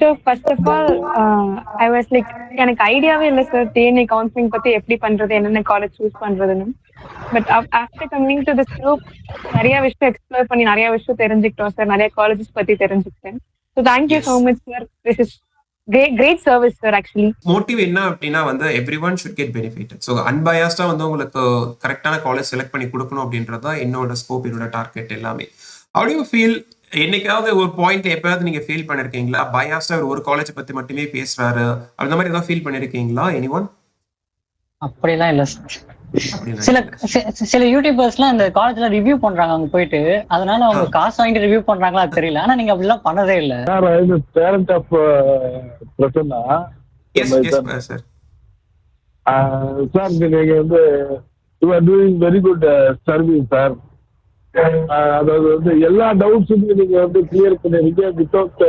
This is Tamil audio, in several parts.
So first of all I was like எனக்கு ஐடியாவே இல்லை சார் டிஎன்ஏ கவுன்சிலிங் பத்தி எப்படி பண்றது என்னென்ன காலேஜ் சூஸ் பண்றதுன்னு. But after coming to this group நிறைய விஷயம் எக்ஸ்ப்ளோர் பண்ணி நிறைய விஷயம் தெரிஞ்சுக்கிட்டோம் சார் நிறைய காலேஜஸ் பத்தி தெரிஞ்சுக்கிட்டேன். So thank you so much sir this is great service sir actually motive என்ன அப்படின்னா வந்து every one should get benefit so அன்பயாஸ்டா வந்து உங்களுக்கு கரெக்டான காலேஜ் செலக்ட் பண்ணி கொடுக்கணும் அப்படின்றது என்னோட ஸ்கோப் என்னோட டார்கெட் எல்லாமே. அப்படியே ஃபீல் என்னைக்காவது ஒரு பாயிண்ட் எப்பயாவது நீங்க ஃபீல் பண்ணிருக்கீங்களா? பயாஸ்டா ஒரு காலேஜ் பத்தி மட்டுமே பேசுறாரு. அந்த மாதிரி ஏதாவது ஃபீல் பண்ணிருக்கீங்களா? எனி ஒன் அப்படிலாம் இல்ல. சில சில யூடியூபர்ஸ்லாம் இந்த காலேஜ்ல ரிவ்யூ பண்றாங்க அங்க போயிட்டு. அதனால அவங்க காசு வாங்கிட்டு ரிவ்யூ பண்றாங்களா தெரியல. ஆனா நீங்க அப்படிலாம் பண்ணதே இல்ல. Parent of Prasanna. Yes yes sir sir நீங்க வந்து you are doing very good service sir அதாவது வந்து எல்லா டவுட்ஸுமே நீங்க வந்து கிளியர் பண்ணிருக்கீங்க வித்தவுட்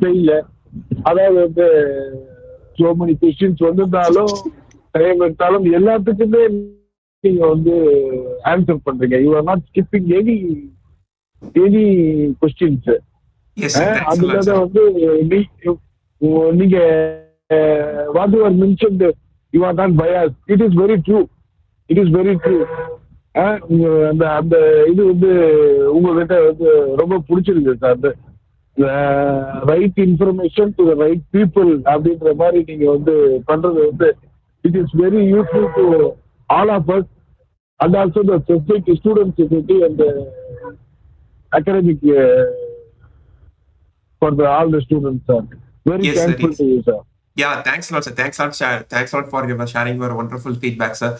செய்யல அதாவது வந்து சோ மெனி கொஸ்டின்ஸ் வந்திருந்தாலும் டைம் எடுத்தாலும் எல்லாத்துக்குமே நீங்க வந்து ஆன்சர் பண்றீங்க. You are not skipping any any questions தான் வந்து நீங்க what you are mentioned you are not bias it is very true it is very true அந்த அந்த இது வந்து உங்ககிட்ட வந்து ரொம்ப பிடிச்சிருக்கு சார் அந்த right information to the right people அப்படின்ற மாதிரி நீங்க வந்து பண்றது வந்து it is very useful to all of us and also the society student society and uh, all the students, sir. Very Yes, sir, thankful yes. to you, sir. Yeah, thanks a lot, sir. Thanks a lot, thanks a lot for your sharing your wonderful feedback, sir.